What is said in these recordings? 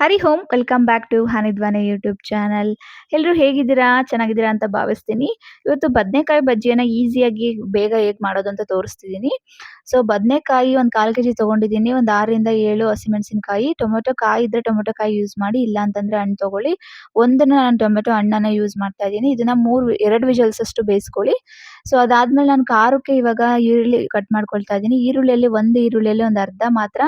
Hari Om welcome back to ಹನಿದ್ವಾನೆ YouTube channel. ಎಲ್ಲರೂ ಹೇಗಿದ್ದೀರಾ? ಚೆನ್ನಾಗಿದ್ದೀರಾ ಅಂತ ಭಾವಿಸ್ತೀನಿ. ಇವತ್ತು ಬದನೆಕಾಯಿ ಬಜ್ಜಿಯನ್ನು ಈಸಿಯಾಗಿ ಬೇಗ ಹೇಗೆ ಮಾಡೋದು ಅಂತ ತೋರಿಸ್ತಿದ್ದೀನಿ. ಸೊ, ಬದನೆಕಾಯಿ ಒಂದು ಕಾಲು ಕೆ ಜಿ ತೊಗೊಂಡಿದ್ದೀನಿ. ಒಂದು ಆರರಿಂದ ಏಳು ಹಸಿಮೆಣಸಿನಕಾಯಿ. ಟೊಮೆಟೊ ಕಾಯಿ ಇದ್ದರೆ ಟೊಮೆಟೊ ಕಾಯಿ ಯೂಸ್ ಮಾಡಿ, ಇಲ್ಲ ಅಂತಂದರೆ ಹಣ್ಣು ತೊಗೊಳ್ಳಿ. ಒಂದನ್ನು ನಾನು ಟೊಮೆಟೊ ಹಣ್ಣನ್ನು ಯೂಸ್ ಮಾಡ್ತಾ ಇದ್ದೀನಿ. ಇದನ್ನು ಮೂರು ಎರಡು ವಿಜಲ್ಸ್ ಅಷ್ಟು ಬೇಯಿಸ್ಕೊಳ್ಳಿ. ಸೊ, ಅದಾದಮೇಲೆ ನಾನು ಖಾರಕ್ಕೆ ಇವಾಗ ಈರುಳ್ಳಿ ಕಟ್ ಮಾಡ್ಕೊಳ್ತಾ ಇದ್ದೀನಿ. ಈರುಳ್ಳಿಯಲ್ಲಿ ಒಂದು ಈರುಳ್ಳಿಯಲ್ಲಿ ಒಂದು ಅರ್ಧ ಮಾತ್ರ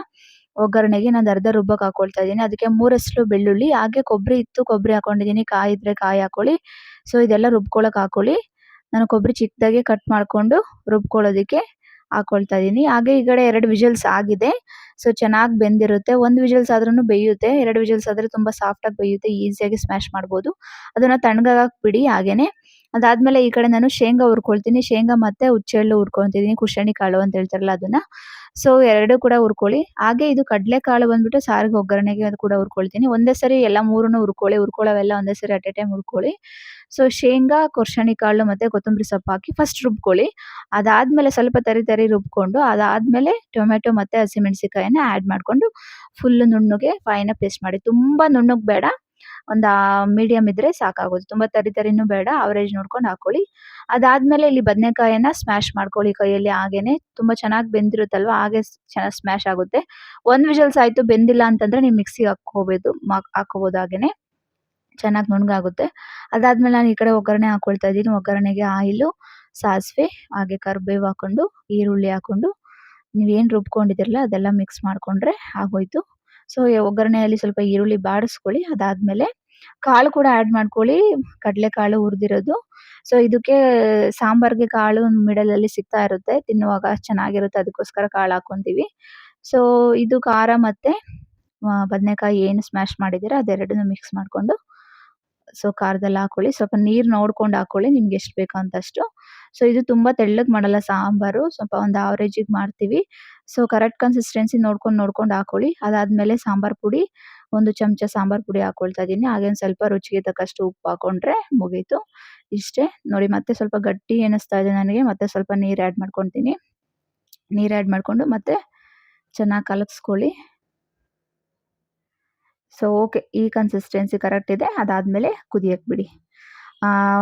ಒಗ್ಗರಣೆಗೆ ನಾನು ಅರ್ಧ ರುಬ್ಬಕ್ಕೆ ಹಾಕೊಳ್ತಾ ಇದ್ದೀನಿ. ಅದಕ್ಕೆ ಮೂರಷ್ಟು ಬೆಳ್ಳುಳ್ಳಿ, ಹಾಗೆ ಕೊಬ್ಬರಿ ಇತ್ತು ಕೊಬ್ಬರಿ ಹಾಕೊಂಡಿದ್ದೀನಿ. ಕಾಯಿ ಇದ್ರೆ ಕಾಯಿ ಹಾಕೊಳ್ಳಿ. ಸೊ ಇದೆಲ್ಲ ರುಬ್ಕೊಳಕ್ಕೆ ಹಾಕೊಳ್ಳಿ. ನಾನು ಕೊಬ್ಬರಿ ಚಿಕ್ಕದಾಗಿ ಕಟ್ ಮಾಡಿಕೊಂಡು ರುಬ್ಕೊಳ್ಳೋದಕ್ಕೆ ಹಾಕೊಳ್ತಾ ಇದ್ದೀನಿ. ಹಾಗೆ ಈ ಕಡೆ ಎರಡು ವಿಜಲ್ಸ್ ಆಗಿದೆ. ಸೊ ಚೆನ್ನಾಗಿ ಬೆಂದಿರುತ್ತೆ. ಒಂದು ವಿಜಲ್ಸ್ ಆದ್ರೂ ಬೇಯುತ್ತೆ. ಎರಡು ವಿಜಲ್ಸ್ ಆದರೆ ತುಂಬ ಸಾಫ್ಟಾಗಿ ಬೇಯುತ್ತೆ. ಈಸಿಯಾಗಿ ಸ್ಮ್ಯಾಶ್ ಮಾಡ್ಬೋದು. ಅದನ್ನು ತಣ್ಣಗಾಗಕ್ಕೆ ಬಿಡಿ ಹಾಗೇನೆ. ಅದಾದ್ಮೇಲೆ ಈ ಕಡೆ ನಾನು ಶೇಂಗಾ ಹುರ್ಕೊಳ್ತೀನಿ. ಶೇಂಗಾ ಮತ್ತೆ ಹುಚ್ಚೆಳ್ಳು ಹುರ್ಕೊತಿದ್ದೀನಿ ಕುಶಣಿ ಕಾಳು ಅಂತ ಹೇಳ್ತಾರಲ್ಲ ಅದನ್ನ. ಸೊ ಎರಡು ಕೂಡ ಹುರ್ಕೊಳ್ಳಿ. ಹಾಗೆ ಇದು ಕಾಳು ಬಂದ್ಬಿಟ್ಟು ಸಾರಿಗೆ ಒಗ್ಗರಣೆಗೆ ಅದು ಕೂಡ ಹುರ್ಕೊಳ್ತೀನಿ. ಒಂದೇ ಸರಿ ಎಲ್ಲ ಮೂರನ್ನು ಹುರ್ಕೊಳ್ಳಿ. ಹುರ್ಕೊಳ್ಳೋವೆಲ್ಲ ಒಂದೇ ಸರಿ ಅಟ್ ಎ ಟೈಮ್ ಹುರ್ಕೊಳ್ಳಿ. ಸೊ ಶೇಂಗಾ ಕೊರ್ಷಣಿ ಕಾಳು ಮತ್ತು ಕೊತ್ತಂಬರಿ ಸೊಪ್ಪು ಹಾಕಿ ಫಸ್ಟ್ ರುಬ್ಕೊಳ್ಳಿ. ಅದಾದಮೇಲೆ ಸ್ವಲ್ಪ ತರಿ ತರಿ ರುಬ್ಕೊಂಡು ಅದಾದಮೇಲೆ ಟೊಮೆಟೊ ಮತ್ತು ಹಸಿಮೆಣಸಿಕಾಯಿನ ಆ್ಯಡ್ ಮಾಡಿಕೊಂಡು ಫುಲ್ ನುಣ್ಣಗೆ ಫೈನಾಗಿ ಪೇಸ್ಟ್ ಮಾಡಿ. ತುಂಬ ನುಣ್ಣಗೆ ಬೇಡ. ಒಂದು ಮೀಡಿಯಂ ಇದ್ರೆ ಸಾಕಾಗೋದು. ತುಂಬ ತರಿ ತರಿನೂ ಬೇಡ ಅವರೇಜ್ ನೋಡ್ಕೊಂಡು ಹಾಕೊಳ್ಳಿ. ಅದಾದ್ಮೇಲೆ ಇಲ್ಲಿ ಬದನೆಕಾಯನ್ನ ಸ್ಮ್ಯಾಶ್ ಮಾಡ್ಕೊಳ್ಳಿ ಕೈಯಲ್ಲಿ ಹಾಗೇನೆ. ತುಂಬ ಚೆನ್ನಾಗಿ ಬೆಂದಿರುತ್ತಲ್ವ? ಹಾಗೆ ಚೆನ್ನಾಗಿ ಸ್ಮ್ಯಾಶ್ ಆಗುತ್ತೆ. ಒಂದು ವಿಷಲ್ಸ್ ಆಯಿತು, ಬೆಂದಿಲ್ಲ ಅಂತಂದ್ರೆ ನೀವು ಮಿಕ್ಸಿಗೆ ಹಾಕ್ಕೋಬೋದು ಹಾಕೋಬೋದು ಹಾಗೇನೆ. ಚೆನ್ನಾಗಿ ನುಣ್ಣಗಾಗುತ್ತೆ. ಅದಾದ್ಮೇಲೆ ನಾನು ಈ ಕಡೆ ಒಗ್ಗರಣೆ ಹಾಕೊಳ್ತಾ ಇದ್ದೀನಿ. ಒಗ್ಗರಣೆಗೆ ಆಯಿಲು, ಸಾಸಿವೆ, ಹಾಗೆ ಕರಿಬೇವು ಹಾಕೊಂಡು, ಈರುಳ್ಳಿ ಹಾಕೊಂಡು, ನೀವೇನು ರುಬ್ಕೊಂಡಿದ್ದೀರಲ್ಲ ಅದೆಲ್ಲ ಮಿಕ್ಸ್ ಮಾಡಿಕೊಂಡ್ರೆ ಆಗೋಯ್ತು. ಸೊ ಒಗ್ಗರಣೆಯಲ್ಲಿ ಸ್ವಲ್ಪ ಈರುಳ್ಳಿ ಬಾಡಿಸ್ಕೊಳ್ಳಿ. ಅದಾದ್ಮೇಲೆ ಕಾಳು ಕೂಡ ಆ್ಯಡ್ ಮಾಡ್ಕೊಳ್ಳಿ. ಕಡಲೆಕಾಳು ಹುರಿದಿರೋದು. ಸೊ ಇದಕ್ಕೆ ಸಾಂಬಾರ್ಗೆ ಕಾಳು ಮಿಡಲಲ್ಲಿ ಸಿಗ್ತಾ ಇರುತ್ತೆ. ತಿನ್ನುವಾಗ ಚೆನ್ನಾಗಿರುತ್ತೆ. ಅದಕ್ಕೋಸ್ಕರ ಕಾಳು ಹಾಕ್ಕೊತೀವಿ. ಸೊ ಇದು ಖಾರ ಮತ್ತು ಬದನೆಕಾಯಿ ಏನು ಸ್ಮ್ಯಾಶ್ ಮಾಡಿದ್ದೀರ ಅದೆರಡನ್ನೂ ಮಿಕ್ಸ್ ಮಾಡಿಕೊಂಡು ಸೊ ಖಾರದಲ್ಲಿ ಹಾಕೊಳ್ಳಿ ಸ್ವಲ್ಪ ನೀರು ನೋಡ್ಕೊಂಡು ಹಾಕೊಳ್ಳಿ ನಿಮ್ಗೆ ಎಷ್ಟು ಬೇಕೋ ಅಂತಷ್ಟು. ಸೊ ಇದು ತುಂಬ ತೆಳ್ಳಗೆ ಮಾಡಲ್ಲ ಸಾಂಬಾರು. ಸ್ವಲ್ಪ ಒಂದು ಆವ್ರೇಜಿಗೆ ಮಾಡ್ತೀವಿ. ಸೊ ಕರೆಕ್ಟ್ ಕನ್ಸಿಸ್ಟೆನ್ಸಿ ನೋಡ್ಕೊಂಡು ನೋಡ್ಕೊಂಡು ಹಾಕೊಳ್ಳಿ. ಅದಾದಮೇಲೆ ಸಾಂಬಾರ್ ಪುಡಿ, ಒಂದು ಚಮಚ ಸಾಂಬಾರ್ ಪುಡಿ ಹಾಕೊಳ್ತಾ ಇದ್ದೀನಿ ಹಾಗೆ ಒಂದು ಸ್ವಲ್ಪ ರುಚಿಗೆ ತಕ್ಕಷ್ಟು ಉಪ್ಪು ಹಾಕೊಂಡ್ರೆ ಮುಗೀತು. ಇಷ್ಟೇ. ನೋಡಿ, ಮತ್ತೆ ಸ್ವಲ್ಪ ಗಟ್ಟಿ ಎನಿಸ್ತಾ ಇದೆ ನನಗೆ. ಮತ್ತೆ ಸ್ವಲ್ಪ ನೀರು ಆ್ಯಡ್ ಮಾಡ್ಕೊತೀನಿ. ನೀರು ಆ್ಯಡ್ ಮಾಡಿಕೊಂಡು ಮತ್ತೆ ಚೆನ್ನಾಗಿ ಕಲಗಿಸ್ಕೊಳ್ಳಿ ಸೊ ಓಕೆ ಈ ಕನ್ಸಿಸ್ಟೆನ್ಸಿ ಕರೆಕ್ಟ್ ಇದೆ. ಅದಾದಮೇಲೆ ಕುದಿಯಕ್ಕೆ ಬಿಡಿ.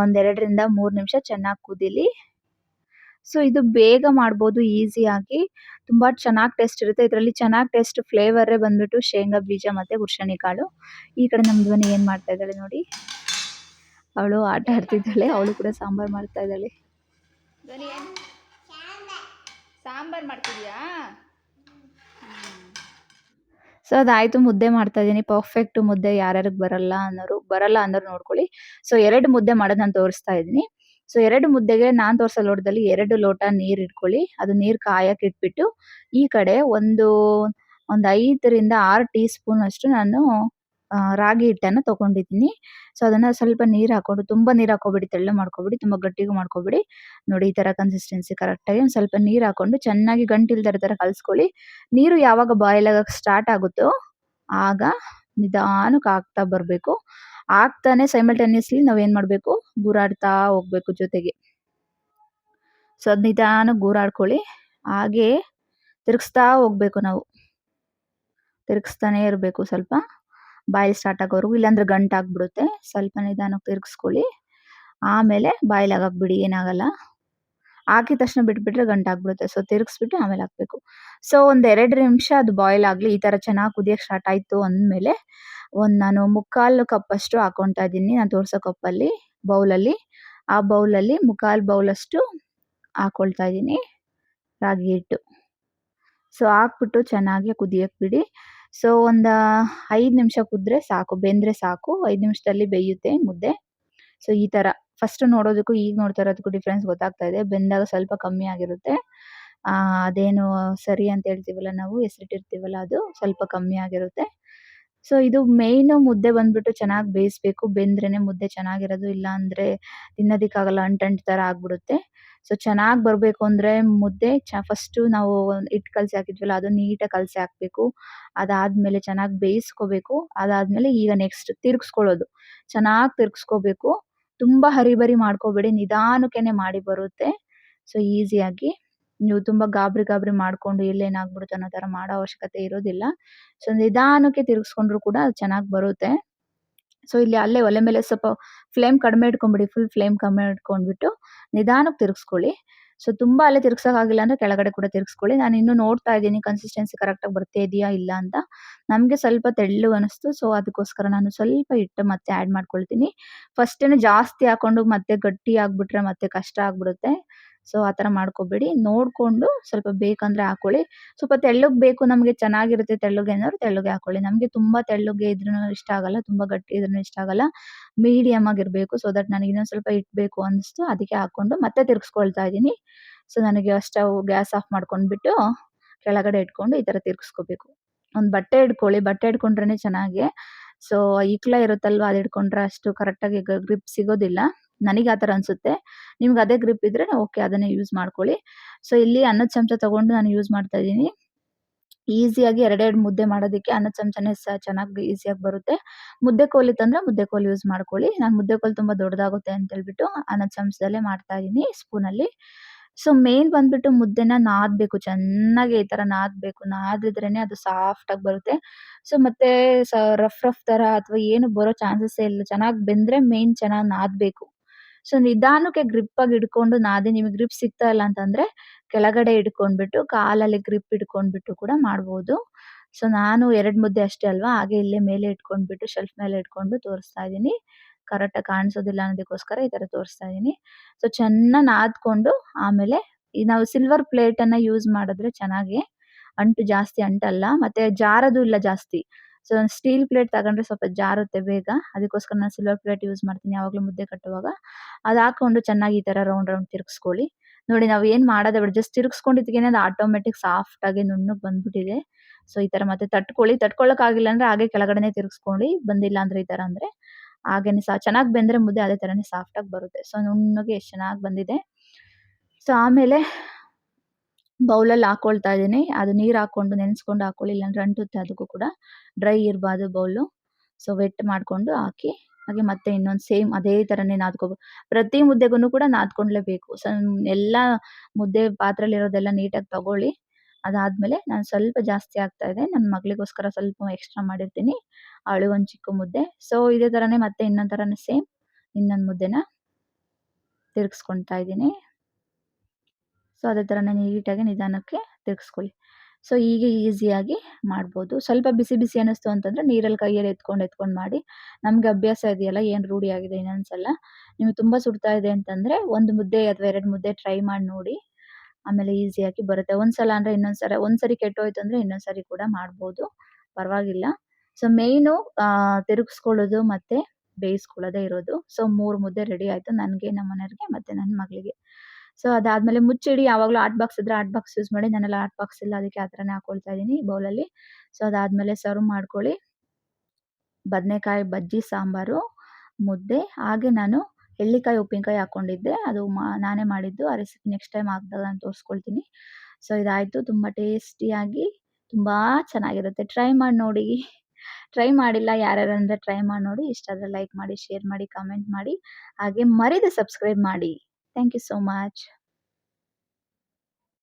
ಒಂದೆರಡರಿಂದ ಮೂರು ನಿಮಿಷ ಚೆನ್ನಾಗಿ ಕುದೀಲಿ. ಸೊ, ಇದು ಬೇಗ ಮಾಡ್ಬೋದು ಈಸಿಯಾಗಿ ತುಂಬ ಚೆನ್ನಾಗಿ ಟೇಸ್ಟ್ ಇರುತ್ತೆ. ಇದರಲ್ಲಿ ಚೆನ್ನಾಗಿ ಟೇಸ್ಟ್ ಫ್ಲೇವರೇ ಬಂದ್ಬಿಟ್ಟು ಶೇಂಗಾ, ಬೀಜ ಮತ್ತು ಕಾಳು. ಈ ಕಡೆ ನಮ್ಮ ಧ್ವನಿ ಏನು ಮಾಡ್ತಾ ಇದ್ದಾಳೆ ನೋಡಿ. ಅವಳು ಆಟ ಆಡ್ತಿದ್ದಾಳೆ, ಅವಳು ಕೂಡ ಸಾಂಬಾರು ಮಾಡ್ತಾ ಇದ್ದಾಳೆ. ಸಾಂಬಾರು ಮಾಡ್ತಿದ್ಯಾ? ಸೊ, ಅದಾಯಿತು, ಮುದ್ದೆ ಮಾಡ್ತಾ ಇದ್ದೀನಿ. ಪರ್ಫೆಕ್ಟ್ ಮುದ್ದೆ ಯಾರ್ಯಾರಿಗೆ ಬರಲ್ಲ ಅನ್ನೋರು ಬರಲ್ಲ ಅನ್ನೋರು ನೋಡ್ಕೊಳ್ಳಿ. ಸೊ, ಎರಡು ಮುದ್ದೆ ಮಾಡೋದು ನಾನು ತೋರಿಸ್ತಾ ಇದ್ದೀನಿ. ಸೊ ಎರಡು ಮುದ್ದೆಗೆ ನಾನು ತೋರಿಸೋ ಲೋಟದಲ್ಲಿ ಎರಡು ಲೋಟ ನೀರು ಇಟ್ಕೊಳ್ಳಿ. ಅದು ನೀರು ಕಾಯಕ್ಕೆ ಇಟ್ಬಿಟ್ಟು, ಈ ಕಡೆ ಒಂದು ಒಂದು ಐದರಿಂದ ಆರು ಟೀ ಸ್ಪೂನ್ ಅಷ್ಟು ನಾನು ರಾಗಿ ಹಿಟ್ಟನ್ನು ತೊಗೊಂಡಿದ್ದೀನಿ. ಸೊ ಅದನ್ನು ಸ್ವಲ್ಪ ನೀರು ಹಾಕೊಂಡು ತುಂಬ ನೀರು ಹಾಕೋಬಿಡಿ ತೆಳ್ಳು ಮಾಡ್ಕೊಬೇಡಿ, ತುಂಬ ಗಟ್ಟಿಗೂ ಮಾಡ್ಕೊಬೇಡಿ. ನೋಡಿ, ಈ ಥರ ಕನ್ಸಿಸ್ಟೆನ್ಸಿ ಕರೆಕ್ಟಾಗಿ ಒಂದು ಸ್ವಲ್ಪ ನೀರು ಹಾಕೊಂಡು ಚೆನ್ನಾಗಿ ಗಂಟಿಲ್ದರ ಥರ ಕಲಿಸ್ಕೊಳ್ಳಿ. ನೀರು ಯಾವಾಗ ಬಾಯ್ಲ್ ಆಗೋಕೆ ಸ್ಟಾರ್ಟ್ ಆಗುತ್ತೋ, ಆಗ ನಿಧಾನಕ್ಕೆ ಹಾಕ್ತಾ ಬರಬೇಕು. ಆಗ್ತಾನೆ ಸೈಮಲ್ಟೇನಿಯಸ್ಲಿ ನಾವೇನು ಮಾಡಬೇಕು? ಗೂರಾಡ್ತಾ ಹೋಗ್ಬೇಕು ಜೊತೆಗೆ. ಸೊ ಅದು ನಿಧಾನಕ್ಕೆ ಗೂರಾಡ್ಕೊಳ್ಳಿ. ಹಾಗೆ ತಿರುಗಿಸ್ತಾ ಹೋಗ್ಬೇಕು ನಾವು. ತಿರುಗಿಸ್ತಾನೆ ಇರಬೇಕು ಸ್ವಲ್ಪ. ಬಾಯಿಲ್ ಸ್ಟಾರ್ಟ್ ಆಗೋವರೆಗೂ, ಇಲ್ಲಾಂದ್ರೆ ಗಂಟಾಗ್ಬಿಡುತ್ತೆ. ಸ್ವಲ್ಪ ನಿಧಾನಕ್ಕೆ ತಿರುಗಿಸ್ಕೊಳ್ಳಿ. ಆಮೇಲೆ ಬಾಯ್ಲ್ ಆಗಕ್ಕೆ ಬಿಡಿ, ಏನಾಗಲ್ಲ. ಹಾಕಿದ ತಕ್ಷಣ ಬಿಟ್ಬಿಟ್ರೆ ಗಂಟು ಆಗ್ಬಿಡುತ್ತೆ. ಸೊ ತಿರುಗಿಸ್ಬಿಟ್ಟು ಆಮೇಲೆ ಹಾಕಬೇಕು. ಸೊ ಒಂದು ಎರಡು ನಿಮಿಷ ಅದು ಬಾಯ್ಲ್ ಆಗಲಿ, ಈ ಥರ ಚೆನ್ನಾಗಿ ಕುದಿಯೋಕ್ಕೆ ಸ್ಟಾರ್ಟ್ ಆಯಿತು ಅಂದಮೇಲೆ ಒಂದು ನಾನು ಮುಕ್ಕಾಲು ಕಪ್ಪಷ್ಟು ಹಾಕೊತಾ ಇದ್ದೀನಿ. ನಾನು ತೋರಿಸೋ ಕಪ್ಪಲ್ಲಿ ಬೌಲಲ್ಲಿ ಆ ಬೌಲಲ್ಲಿ ಮುಕ್ಕಾಲು ಬೌಲಷ್ಟು ಹಾಕ್ಕೊಳ್ತಾ ಇದ್ದೀನಿ. ರಾಗಿ ಹಿಟ್ಟು. ಸೊ ಹಾಕ್ಬಿಟ್ಟು ಚೆನ್ನಾಗಿ ಕುದಿಯಕ್ಕೆ ಬಿಡಿ. ಸೊ ಒಂದು ಐದು ನಿಮಿಷ ಕುದ್ರೆ ಸಾಕು. ಬೆಂದರೆ ಸಾಕು. ಐದು ನಿಮಿಷದಲ್ಲಿ ಬೇಯುತ್ತೆ ಮುದ್ದೆ. ಸೊ ಈ ಥರ ಫಸ್ಟ್ ನೋಡೋದಕ್ಕೂ ಈಗ ನೋಡ್ತಾ ಇರೋದಕ್ಕೂ ಡಿಫ್ರೆನ್ಸ್ ಗೊತ್ತಾಗ್ತಾ ಇದೆ. ಬೆಂದಾಗ ಸ್ವಲ್ಪ ಕಮ್ಮಿ ಆಗಿರುತ್ತೆ. ಅದೇನು ಸರಿ ಅಂತ ಹೇಳ್ತೀವಲ್ಲ ನಾವು, ಹೆಸರಿಟ್ಟಿರ್ತೀವಲ್ಲ ಅದು ಸ್ವಲ್ಪ ಕಮ್ಮಿ ಆಗಿರುತ್ತೆ. ಸೊ ಇದು ಮೇಯ್ನು ಮುದ್ದೆ ಬಂದ್ಬಿಟ್ಟು ಚೆನ್ನಾಗಿ ಬೇಯಿಸ್ಬೇಕು. ಬೆಂದ್ರೇ ಮುದ್ದೆ ಚೆನ್ನಾಗಿರೋದು ಇಲ್ಲ ಅಂದರೆ ತಿನ್ನೋದಕ್ಕಾಗಲ್ಲ, ಅಂಟಂಟ್ ಥರ ಆಗ್ಬಿಡುತ್ತೆ. ಸೊ ಚೆನ್ನಾಗಿ ಬರಬೇಕು ಅಂದರೆ ಮುದ್ದೆ ಚ ಫಸ್ಟು ನಾವು ಹಿಟ್ಟು ಕಲಸಿ ಹಾಕಿದ್ವಲ್ಲ, ಅದು ನೀಟಾಗಿ ಕಲಸಿ ಹಾಕಬೇಕು. ಅದಾದಮೇಲೆ ಚೆನ್ನಾಗಿ ಬೇಯಿಸ್ಕೋಬೇಕು. ಅದಾದಮೇಲೆ ಈಗ ನೆಕ್ಸ್ಟ್ ತಿರ್ಗಿಸ್ಕೊಳ್ಳೋದು. ಚೆನ್ನಾಗಿ ತಿರ್ಗಿಸ್ಕೋಬೇಕು. ತುಂಬ ಹರಿಬರಿ ಮಾಡ್ಕೋಬೇಡಿ, ನಿಧಾನಕ್ಕೆನೆ ಮಾಡಿ ಬರುತ್ತೆ. ಸೊ ಈಸಿಯಾಗಿ ನೀವು ತುಂಬಾ ಗಾಬರಿ ಗಾಬರಿ ಮಾಡ್ಕೊಂಡು ಇಲ್ಲೇನಾಗ್ಬಿಡುತ್ತೆ ಅನ್ನೋ ತರ ಮಾಡೋ ಅವಶ್ಯಕತೆ ಇರೋದಿಲ್ಲ. ಸೊ ನಿಧಾನಕ್ಕೆ ತಿರುಗಿಸ್ಕೊಂಡ್ರು ಕೂಡ ಅದು ಚೆನ್ನಾಗಿ ಬರುತ್ತೆ. ಸೊ ಇಲ್ಲಿ ಅಲ್ಲೇ ಒಲೆ ಮೇಲೆ ಸ್ವಲ್ಪ ಫ್ಲೇಮ್ ಕಡಿಮೆ ಇಟ್ಕೊಂಡ್ಬಿಡಿ ಫುಲ್ ಫ್ಲೇಮ್ ಕಡಿಮೆ ಇಟ್ಕೊಂಡ್ಬಿಟ್ಟು ನಿಧಾನಕ್ಕೆ ತಿರುಗಿಸ್ಕೊಳ್ಳಿ. ಸೊ ತುಂಬಾ ಅಲ್ಲೇ ತಿರ್ಗ್ಸೋಕ್ಕಾಗಿಲ್ಲ ಅಂದ್ರೆ ಕೆಳಗಡೆ ಕೂಡ ತಿರ್ಗಿಸ್ಕೊಳ್ಳಿ. ನಾನು ಇನ್ನು ನೋಡ್ತಾ ಇದ್ದೀನಿ ಕನ್ಸಿಸ್ಟೆನ್ಸಿ ಕರೆಕ್ಟಾಗಿ ಬರ್ತಾ ಇದೆಯಾ ಇಲ್ಲ ಅಂತ. ನಮಗೆ ಸ್ವಲ್ಪ ತೆಳ್ಳು ಅನಿಸ್ತು. ಸೊ ಅದಕ್ಕೋಸ್ಕರ ನಾನು ಸ್ವಲ್ಪ ಹಿಟ್ಟು ಮತ್ತೆ ಆ್ಯಡ್ ಮಾಡ್ಕೊಳ್ತೀನಿ. ಫಸ್ಟೇ ಜಾಸ್ತಿ ಹಾಕೊಂಡು ಮತ್ತೆ ಗಟ್ಟಿ ಆಗ್ಬಿಟ್ರೆ ಮತ್ತೆ ಕಷ್ಟ ಆಗಿಬಿಡುತ್ತೆ. ಸೊ, ಆ ಥರ ಮಾಡ್ಕೋಬೇಡಿ. ನೋಡಿಕೊಂಡು ಸ್ವಲ್ಪ ಬೇಕಂದರೆ ಹಾಕೊಳ್ಳಿ. ಸ್ವಲ್ಪ ತೆಳ್ಳಗೆ ಬೇಕು ನಮಗೆ ಚೆನ್ನಾಗಿರುತ್ತೆ ತೆಳ್ಳಗೆ ಅನ್ನೋರು ತೆಳ್ಳಗೆ ಹಾಕೊಳ್ಳಿ. ನಮಗೆ ತುಂಬ ತೆಳ್ಳಗೆ ಇದ್ರೂ ಇಷ್ಟ ಆಗಲ್ಲ, ತುಂಬ ಗಟ್ಟಿ ಇದ್ರೂ ಇಷ್ಟ ಆಗಲ್ಲ. ಮೀಡಿಯಮ್ ಆಗಿರಬೇಕು ಸೊ ದಟ್ ನನಗೆ ಇನ್ನೊಂದು ಸ್ವಲ್ಪ ಇಟ್ಬೇಕು ಅನಿಸ್ತು ಅದಕ್ಕೆ ಹಾಕ್ಕೊಂಡು ಮತ್ತೆ ತಿರ್ಗಿಸ್ಕೊಳ್ತಾ ಇದ್ದೀನಿ. ಸೊ, ನನಗೆ ಸ್ಟವ್ ಗ್ಯಾಸ್ ಆಫ್ ಮಾಡ್ಕೊಂಡ್ಬಿಟ್ಟು ಕೆಳಗಡೆ ಇಟ್ಕೊಂಡು ಈ ಥರ ತಿರ್ಗಿಸ್ಕೋಬೇಕು. ಒಂದು ಬಟ್ಟೆ ಇಟ್ಕೊಳ್ಳಿ. ಬಟ್ಟೆ ಇಟ್ಕೊಂಡ್ರೆ ಚೆನ್ನಾಗಿ. ಸೊ ಇಕ್ಲ ಇರುತ್ತಲ್ವ ಅದು ಇಟ್ಕೊಂಡ್ರೆ ಅಷ್ಟು ಕರೆಕ್ಟಾಗಿ ಗ್ರಿಪ್ ಸಿಗೋದಿಲ್ಲ. ನನಗೆ ಆ ಥರ ಅನಿಸುತ್ತೆ. ನಿಮ್ಗೆ ಅದೇ ಗ್ರಿಪ್ ಇದ್ರೆ ಓಕೆ ಅದನ್ನೇ ಯೂಸ್ ಮಾಡ್ಕೊಳ್ಳಿ. ಸೊ ಇಲ್ಲಿ ಅನ್ನದ ಚಮಚ ತಗೊಂಡು ನಾನು ಯೂಸ್ ಮಾಡ್ತಾ ಇದ್ದೀನಿ. ಈಸಿಯಾಗಿ ಎರಡೆರಡು ಮುದ್ದೆ ಮಾಡೋದಕ್ಕೆ ಅನ್ನದ ಚಮಚನೇ ಸಹ ಚೆನ್ನಾಗಿ ಈಸಿಯಾಗಿ ಬರುತ್ತೆ. ಮುದ್ದೆ ಕೋಲಿ ತಂದ್ರೆ ಮುದ್ದೆ ಕೋಲು ಯೂಸ್ ಮಾಡ್ಕೊಳ್ಳಿ. ನಾನು ಮುದ್ದೆ ಕೋಲ್ ತುಂಬ ದೊಡ್ಡದಾಗುತ್ತೆ ಅಂತ ಹೇಳ್ಬಿಟ್ಟು ಅನ್ನದ ಚಮಚದಲ್ಲೇ ಮಾಡ್ತಾ ಇದ್ದೀನಿ ಸ್ಪೂನಲ್ಲಿ ಸೊ ಮೇನ್ ಬಂದ್ಬಿಟ್ಟು ಮುದ್ದೆನ ನಾದಬೇಕು. ಚೆನ್ನಾಗಿ ಈ ಥರ ನಾದಬೇಕು. ನಾದಿದ್ರೇನೆ ಅದು ಸಾಫ್ಟಾಗಿ ಬರುತ್ತೆ. ಸೊ ಮತ್ತೆ ರಫ್ ರಫ್ ಥರ ಅಥವಾ ಏನು ಬರೋ ಚಾನ್ಸಸ್ಸೇ ಇಲ್ಲ. ಚೆನ್ನಾಗಿ ಬೆಂದ್ರೆ ಮೇನ್ ಚೆನ್ನಾಗಿ ನಾದಬೇಕು. ಸೊ ನಿಧಾನಕ್ಕೆ ಗ್ರಿಪ್ಪಾಗಿ ಹಿಡ್ಕೊಂಡು ನಾದಿ ನಿಮಗೆ ಗ್ರಿಪ್ ಸಿಗ್ತಾ ಇಲ್ಲ ಅಂತಂದ್ರೆ ಕೆಳಗಡೆ ಹಿಡ್ಕೊಂಡ್ಬಿಟ್ಟು ಕಾಲಲ್ಲಿ ಗ್ರಿಪ್ ಹಿಡ್ಕೊಂಡ್ಬಿಟ್ಟು ಕೂಡ ಮಾಡ್ಬೋದು. ಸೊ ನಾನು ಎರಡು ಮುದ್ದೆ ಅಷ್ಟೇ ಅಲ್ವಾ? ಹಾಗೆ ಇಲ್ಲೇ ಮೇಲೆ ಇಟ್ಕೊಂಡ್ಬಿಟ್ಟು ಶೆಲ್ಫ್ ಮೇಲೆ ಇಟ್ಕೊಂಡು ತೋರಿಸ್ತಾ ಇದ್ದೀನಿ. ಕರೆಕ್ಟಾಗಿ ಕಾಣಿಸೋದಿಲ್ಲ ಅನ್ನೋದಕ್ಕೋಸ್ಕರ ಈ ಥರ ತೋರಿಸ್ತಾ ಇದ್ದೀನಿ. ಸೊ ಚೆನ್ನಾಗಿ ನಾದ್ಕೊಂಡು ಆಮೇಲೆ ನಾವು ಸಿಲ್ವರ್ ಪ್ಲೇಟನ್ನು ಯೂಸ್ ಮಾಡಿದ್ರೆ ಚೆನ್ನಾಗಿ ಅಂಟು ಜಾಸ್ತಿ ಅಂಟಲ್ಲ, ಮತ್ತು ಜಾರದು ಇಲ್ಲ ಜಾಸ್ತಿ. ಸೊ ಸ್ಟೀಲ್ ಪ್ಲೇಟ್ ತಗೊಂಡ್ರೆ ಸ್ವಲ್ಪ ಜಾರುತ್ತೆ ಬೇಗ. ಅದಕ್ಕೋಸ್ಕರ ನಾನು ಸಿಲ್ವರ್ ಪ್ಲೇಟ್ ಯೂಸ್ ಮಾಡ್ತೀನಿ ಯಾವಾಗಲೂ ಮುದ್ದೆ ಕಟ್ಟುವಾಗ. ಅದು ಹಾಕೊಂಡು ಚೆನ್ನಾಗಿ ಈ ಥರ ರೌಂಡ್ ರೌಂಡ್ ತಿರುಗಿಸ್ಕೊಳ್ಳಿ. ನೋಡಿ ನಾವು ಏನು ಮಾಡೋದೇ ಬೇಡ ಜಸ್ಟ್ ತಿರುಗಿಸ್ಕೊಂಡಿದ್ದಕ್ಕೇನೆ ಅದು ಆಟೋಮೆಟಿಕ್ ಸಾಫ್ಟಾಗಿ ನುಣ್ಣಗೆ ಬಂದ್ಬಿಟ್ಟಿದೆ. ಸೊ ಈ ಥರ ಮತ್ತೆ ತಟ್ಕೊಳ್ಳಿ. ತಟ್ಕೊಳ್ಳೋಕ್ಕಾಗಿಲ್ಲ ಅಂದರೆ ಹಾಗೆ ಕೆಳಗಡೆನೇ ತಿರುಗಿಸ್ಕೊಳ್ಳಿ. ಬಂದಿಲ್ಲ ಅಂದರೆ ಈ ಥರ ಅಂದರೆ ಹಾಗೇನೆ ಸಹ ಚೆನ್ನಾಗಿ ಬೆಂದರೆ ಮುದ್ದೆ ಅದೇ ಥರನೇ ಸಾಫ್ಟಾಗಿ ಬರುತ್ತೆ. ಸೊ ನುಣ್ಣಗೆ ಎಷ್ಟು ಚೆನ್ನಾಗಿ ಬಂದಿದೆ. ಸೊ ಆಮೇಲೆ ಬೌಲಲ್ಲಿ ಹಾಕೊಳ್ತಾ ಇದ್ದೀನಿ. ಅದು ನೀರು ಹಾಕ್ಕೊಂಡು ನೆನೆಸ್ಕೊಂಡು ಹಾಕೊಳ್ಳಿ, ಇಲ್ಲಾಂದ್ರೆ ಅಂಟುತ್ತೆ ಅದಕ್ಕೂ ಕೂಡ. ಡ್ರೈ ಇರಬಾರ್ದು ಬೌಲು. ಸೊ ವೆಟ್ ಮಾಡಿಕೊಂಡು ಹಾಕಿ, ಹಾಗೆ ಮತ್ತೆ ಇನ್ನೊಂದು ಸೇಮ್ ಅದೇ ಥರನೇ ನಾದ್ಕೋಬೇಕು ಪ್ರತಿ ಮುದ್ದೆಗೂ ಕೂಡ ನಾದ್ಕೊಂಡ್ಲೇಬೇಕು. ಸೊ, ಎಲ್ಲ ಮುದ್ದೆ ಪಾತ್ರೆಲಿರೋದೆಲ್ಲ ನೀಟಾಗಿ ತಗೊಳ್ಳಿ. ಅದಾದಮೇಲೆ ನಾನು ಸ್ವಲ್ಪ ಜಾಸ್ತಿ ಆಗ್ತಾ ಇದೆ. ನನ್ನ ಮಗಳಿಗೋಸ್ಕರ ಸ್ವಲ್ಪ ಎಕ್ಸ್ಟ್ರಾ ಮಾಡಿರ್ತೀನಿ. ಅವಳು ಒಂದು ಚಿಕ್ಕ ಮುದ್ದೆ. ಸೊ ಇದೇ ಥರನೇ ಮತ್ತೆ ಇನ್ನೊಂದು ಥರನೇ ಸೇಮ್ ಇನ್ನೊಂದು ಮುದ್ದೆನ ತಿರುಗಿಸ್ಕೊಳ್ತಾ ಇದ್ದೀನಿ. ಸೊ ಅದೇ ಥರನೇ ನೀಟಾಗಿ ನಿಧಾನಕ್ಕೆ ತಿರ್ಗಿಸ್ಕೊಳ್ಳಿ. ಸೊ ಹೀಗೆ ಈಸಿಯಾಗಿ ಮಾಡ್ಬೋದು. ಸ್ವಲ್ಪ ಬಿಸಿ ಬಿಸಿ ಅನ್ನಿಸ್ತು ಅಂತಂದರೆ ನೀರಲ್ಲಿ ಕೈಯಲ್ಲಿ ಎತ್ಕೊಂಡು ಎತ್ಕೊಂಡು ಮಾಡಿ. ನಮಗೆ ಅಭ್ಯಾಸ ಇದೆಯಲ್ಲ, ಏನು ರೂಢಿಯಾಗಿದೆ ಆಗಿದೆ ಇನ್ನೊಂದ್ಸಲ. ನಿಮಗೆ ತುಂಬ ಸುಡ್ತಾ ಇದೆ ಅಂತಂದರೆ ಒಂದು ಮುದ್ದೆ ಅಥವಾ ಎರಡು ಮುದ್ದೆ ಟ್ರೈ ಮಾಡಿ ನೋಡಿ. ಆಮೇಲೆ ಈಸಿಯಾಗಿ ಬರುತ್ತೆ. ಒಂದು ಸಲ ಅಂದರೆ ಇನ್ನೊಂದು ಸಲ ಒಂದು ಸರಿ ಕೆಟ್ಟೋಯ್ತು ಅಂದರೆ ಇನ್ನೊಂದು ಸರಿ ಕೂಡ ಮಾಡ್ಬೋದು. ಪರವಾಗಿಲ್ಲ. ಸೊ ಮೇಯ್ನು ತಿರುಗಿಸ್ಕೊಳ್ಳೋದು ಮತ್ತು ಬೇಯಿಸ್ಕೊಳ್ಳೋದೇ ಇರೋದು. ಸೊ ಮೂರು ಮುದ್ದೆ ರೆಡಿ ಆಯಿತು. ನನಗೆ ನಮ್ಮ ಮನೆಯವ್ರಿಗೆ ಮತ್ತು ನನ್ನ ಮಗಳಿಗೆ. ಸೊ ಅದಾದ್ಮೇಲೆ ಮುಚ್ಚಿಡಿ, ಯಾವಾಗಲೂ ಆಟ್ ಬಾಕ್ಸ್ ಇದ್ದರೆ ಆಟ್ ಬಾಕ್ಸ್ ಯೂಸ್ ಮಾಡಿ ನಾನೆಲ್ಲ ಆಟ್ ಬಾಕ್ಸ್ ಇಲ್ಲ, ಅದಕ್ಕೆ ಆ ಥರನೇ ಹಾಕೊಳ್ತಾ ಇದ್ದೀನಿ ಬೌಲಲ್ಲಿ ಸೊ ಅದಾದಮೇಲೆ ಸರ್ವ್ ಮಾಡ್ಕೊಳ್ಳಿ. ಬದನೆಕಾಯಿ, ಬಜ್ಜಿ, ಸಾಂಬಾರು, ಮುದ್ದೆ, ಹಾಗೆ ನಾನು ಎಳ್ಳಿಕಾಯಿ, ಉಪ್ಪಿನಕಾಯಿ ಹಾಕೊಂಡಿದ್ದೆ ಅದು ಮಾ, ನಾನೇ ಮಾಡಿದ್ದು, ಆ ರೆಸಿಪಿ ನೆಕ್ಸ್ಟ್ ಟೈಮ್ ಹಾಕ್ದಾಗ ನಾನು ತೋರಿಸ್ಕೊಳ್ತೀನಿ. ಸೊ ಇದಾಯಿತು, ತುಂಬ ಟೇಸ್ಟಿಯಾಗಿ ತುಂಬ ಚೆನ್ನಾಗಿರುತ್ತೆ. ಟ್ರೈ ಮಾಡಿ ನೋಡಿ. ಟ್ರೈ ಮಾಡಿಲ್ಲ ಯಾರ್ಯಾರು ಅಂದರೆ ಟ್ರೈ ಮಾಡಿ ನೋಡಿ. ಇಷ್ಟ ಆದರೆ ಲೈಕ್ ಮಾಡಿ ಶೇರ್ ಮಾಡಿ ಕಮೆಂಟ್ ಮಾಡಿ. ಹಾಗೆ ಮರಿದೆ ಸಬ್ಸ್ಕ್ರೈಬ್ ಮಾಡಿ. Thank you so much.